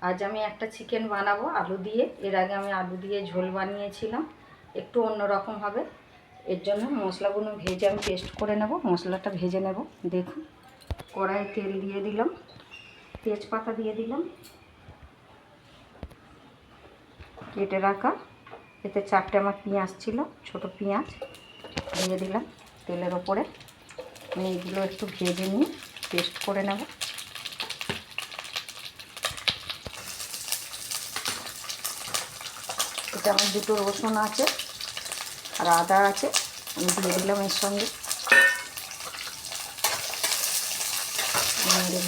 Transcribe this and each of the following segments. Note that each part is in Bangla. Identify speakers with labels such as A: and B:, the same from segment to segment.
A: আজ আমি একটা চিকেন বানাবো, আলু দিয়ে। এর আগে আমি আলু দিয়ে ঝোল বানিয়েছিলাম। একটু অন্যরকম হবে। এর জন্য মশলাগুলো ভেজে আমি পেস্ট করে নেব। মশলাটা ভেজে নেব। দেখুন, কড়াইয়ে তেল দিয়ে দিলাম। তেজপাতা দিয়ে দিলাম। কেটে রাখা। এতে চারটে আমার পেঁয়াজ ছিল, ছোট পেঁয়াজ দিয়ে দিলাম তেলের ওপরে। আমি এইগুলো একটু ভেজে নিয়ে পেস্ট করে নেব। এটা আমার দুটো রসুন আছে আর আদা আছে, আমি দিয়ে দিলাম এর সঙ্গে।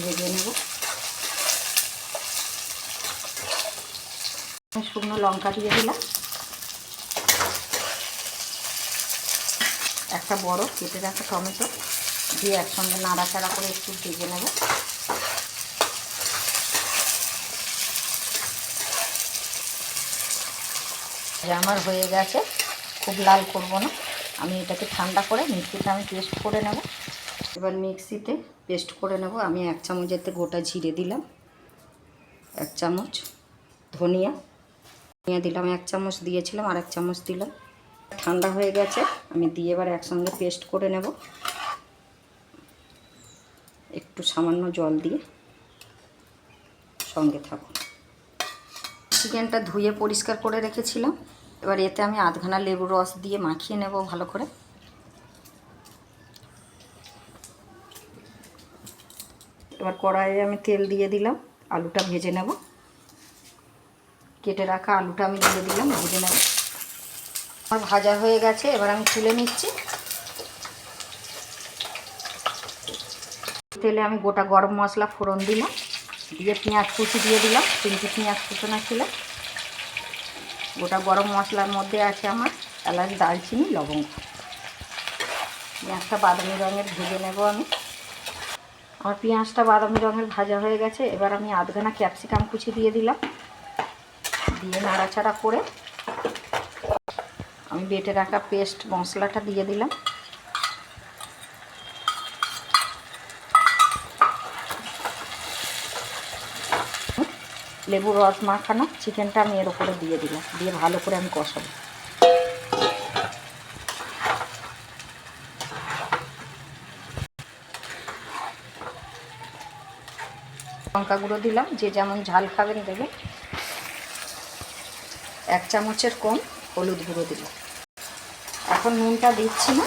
A: ভেজে নেব। শুকনো লঙ্কা দিয়ে দিলাম। একটা বড় কেটে রাখা টমেটো, দিয়ে একসঙ্গে নাড়াচাড়া করে একটু ভেজে নেব। যে আমার হয়ে গেছে, খুব লাল করব না। আমি এটাকে ঠান্ডা করে মিক্সিতে আমি পেস্ট করে নেব। এবার মিক্সিতে পেস্ট করে নেব। আমি এক চামচ এতে গোটা জিরে দিলাম, এক চামচ ধনিয়া। ধনিয়া দিলাম, এক চামচ দিয়েছিলাম, আর এক চামচ দিলাম। ঠান্ডা হয়ে গেছে, আমি দিয়ে এবার একসঙ্গে পেস্ট করে নেব। একটু সামান্য জল দিয়ে সঙ্গে থাকুন চিকেনটা ধুয়ে পরিষ্কার করে রেখেছিলাম। এবার এতে আমি আধখানা লেবুর রস দিয়ে মাখিয়ে নেব ভালো করে। এবার কড়াইয়ে আমি তেল দিয়ে দিলাম, আলুটা ভেজে নেব। কেটে রাখা আলুটা আমি দিয়ে দিলাম, ভেজে নেব। আমার ভাজা হয়ে গেছে, এবার আমি তুলে নিচ্ছি। তেলে আমি গোটা গরম মশলা ফোড়ন দিলাম। দিয়ে পেঁয়াজ কুচি দিয়ে দিলাম। তিনটে পেঁয়াজ কুচোনা ছিল গোটা গরম মশলার মধ্যে আছে আমার এলাচ দালচিনি লবঙ্গ। পেঁয়াজটা বাদামি রঙের ভেজে নেব আমি। আমার পেঁয়াজটা বাদামি রঙের ভাজা হয়ে গেছে। এবার আমি আধখানা ক্যাপসিকাম কুচি দিয়ে দিলাম। দিয়ে নাড়াচাড়া করে আমি বেটে রাখা পেস্ট মশলাটা দিয়ে দিলাম। লেবুর রস মাখানো চিকেনটা আমি এর উপরে দিয়ে দিলাম। দিয়ে ভালো করে আমি কষাবো। লঙ্কা গুঁড়ো দিলাম, যে যেমন ঝাল খাবেন দেবে। এক চামচের কম হলুদ গুঁড়ো দিলাম। এখন নুনটা দিচ্ছি না।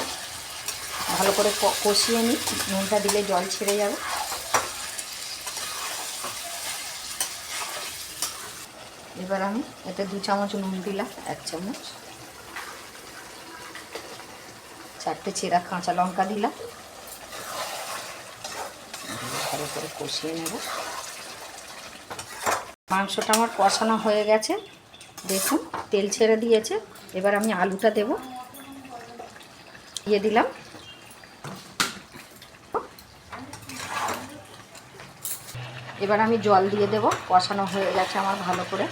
A: ভালো করে কষিয়ে নিই। নুনটা দিলে জল ছেড়ে যাবে। এবার আমি এতে দু চামচ নুন দিলাম, এক চামচ। চারটে চেরা কাঁচা লঙ্কা দিলাম। ভালো করে কষিয়ে নেব। মাংসটা আমার কষানো হয়ে গেছে। দেখুন, তেল ছেড়ে দিয়েছে। এবার আমি আলুটা দেব। দিয়ে দিলাম। এবার আমি জল দিয়ে দেব। কষানো হয়ে গেছে আমার ভালো করে।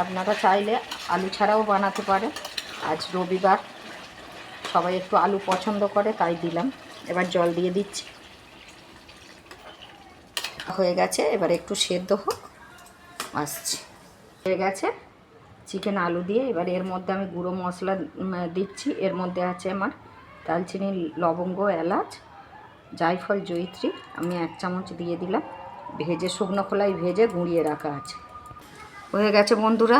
A: আপনারা চাইলে আলু ছাড়াও বানাতে পারে। আজ রবিবার সবাই একটু আলু পছন্দ করে, তাই দিলাম। এবার জল দিয়ে দিচ্ছি। হয়ে গেছে, এবার একটু সেদ্ধ হোক, আসছি। হয়ে গেছে, চিকেন আলু দিয়ে এবার এর মধ্যে আমি গুঁড়ো মশলা দিচ্ছি। এর মধ্যে আছে আমার দালচিনি লবঙ্গ, এলাচ, জায়ফল, জয়িত্রী। আমি এক চামচ দিয়ে দিলাম। ভেজে, শুকনো খোলায় ভেজে গুঁড়িয়ে রাখা আছে। হয়ে গেছে বন্ধুরা,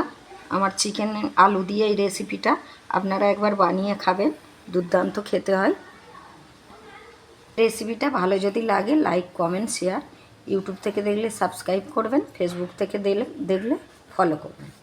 A: আমার চিকেন আলু দিয়ে এই রেসিপিটা আপনারা একবার বানিয়ে খাবেন, দুর্দান্ত খেতে হয়। রেসিপিটা ভালো যদি লাগে লাইক কমেন্ট শেয়ার ইউটিউব থেকে দেখলে সাবস্ক্রাইব করবেন ফেসবুক থেকে দেখলে ফলো করবেন।